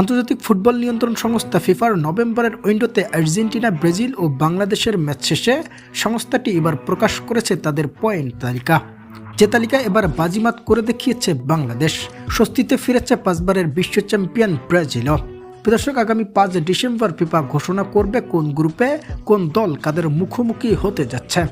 আন্তর্জাতিক ফুটবল নিয়ন্ত্রণ সংস্থা ফিফার নভেম্বরের উইন্ডোতে আর্জেন্টিনা, ব্রাজিল ও বাংলাদেশের ম্যাচ শেষে সংস্থাটি এবার প্রকাশ করেছে তাদের পয়েন্ট তালিকা। যে তালিকা এবার বাজিমাত করে দেখিয়েছে বাংলাদেশ। স্বস্তিতে ফিরেছে পাঁচবারের বিশ্ব চ্যাম্পিয়ন ব্রাজিলও প্রদর্শক আগামী পাঁচ ডিসেম্বর ফিফা ঘোষণা করবে কোন গ্রুপে, কোন দল কাদের মুখোমুখি হতে যাচ্ছে।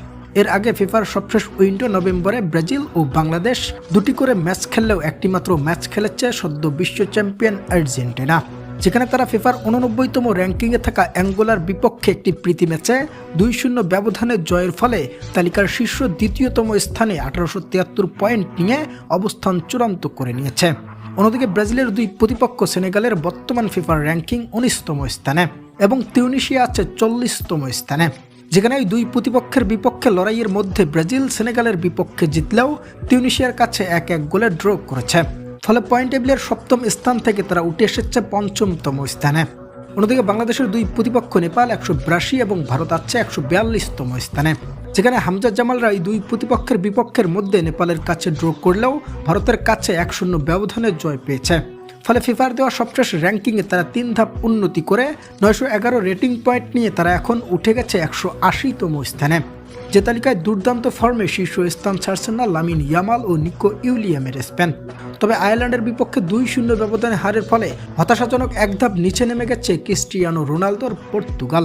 এর আগে ফিফার সবশেষ উইন্ডো নভেম্বরে ব্রাজিল ও বাংলাদেশ দুটি করে ম্যাচ খেললেও একটি মাত্র ম্যাচ খেলেছে সদ্য বিশ্ব চ্যাম্পিয়ন আর্জেন্টিনা, যেখানে তারা ফিফার উননব্বইতম র্যাঙ্কিংয়ে থাকা অ্যাঙ্গোলার বিপক্ষে একটি প্রীতি ম্যাচে দুই শূন্য ব্যবধানে জয়ের ফলে তালিকার শীর্ষ দ্বিতীয়তম স্থানে আঠারোশো তিয়াত্তর পয়েন্ট নিয়ে অবস্থান চূড়ান্ত করে নিয়েছে। অন্যদিকে ব্রাজিলের দুই প্রতিপক্ষ সেনেগালের বর্তমান ফিফার র্যাঙ্কিং উনিশতম স্থানে এবং তিউনিশিয়া আছে চল্লিশতম স্থানে। যেখানে ওই দুই প্রতিপক্ষের বিপক্ষে লড়াইয়ের মধ্যে ব্রাজিল সেনেগালের বিপক্ষে জিতলেও তিউনিশিয়ার কাছে এক এক গোলে ড্র করেছে। ফলে পয়েন্ট টেবিলের সপ্তম স্থান থেকে তারা উঠে এসেছে পঞ্চমতম স্থানে। অন্যদিকে বাংলাদেশের দুই প্রতিপক্ষ নেপাল একশো বিরাশি এবং ভারত আছে একশো বিয়াল্লিশতম স্থানে। যেখানে হামজা জামালরা এই দুই প্রতিপক্ষের বিপক্ষের মধ্যে নেপালের কাছে ড্র করলেও ভারতের কাছে এক শূন্য ব্যবধানে জয় পেয়েছে। ফলে ফিফার দেওয়া সবশেষ র্যাঙ্কিংয়ে তারা তিন ধাপ উন্নতি করে নয়শো এগারো রেটিং পয়েন্ট নিয়ে তারা এখন উঠে গেছে একশো আশিতম স্থানে। যে তালিকায় দুর্দান্ত ফর্মে শীর্ষ স্থান ছাড়ছেন না লামিন ইয়ামাল ও নিকো ইউলিয়ামের স্পেন। তবে আয়ারল্যান্ডের বিপক্ষে দুই শূন্য ব্যবধানে হারের ফলে হতাশাজনক এক ধাপ নিচে নেমে গেছে ক্রিস্টিয়ানো রোনালদোর পর্তুগাল।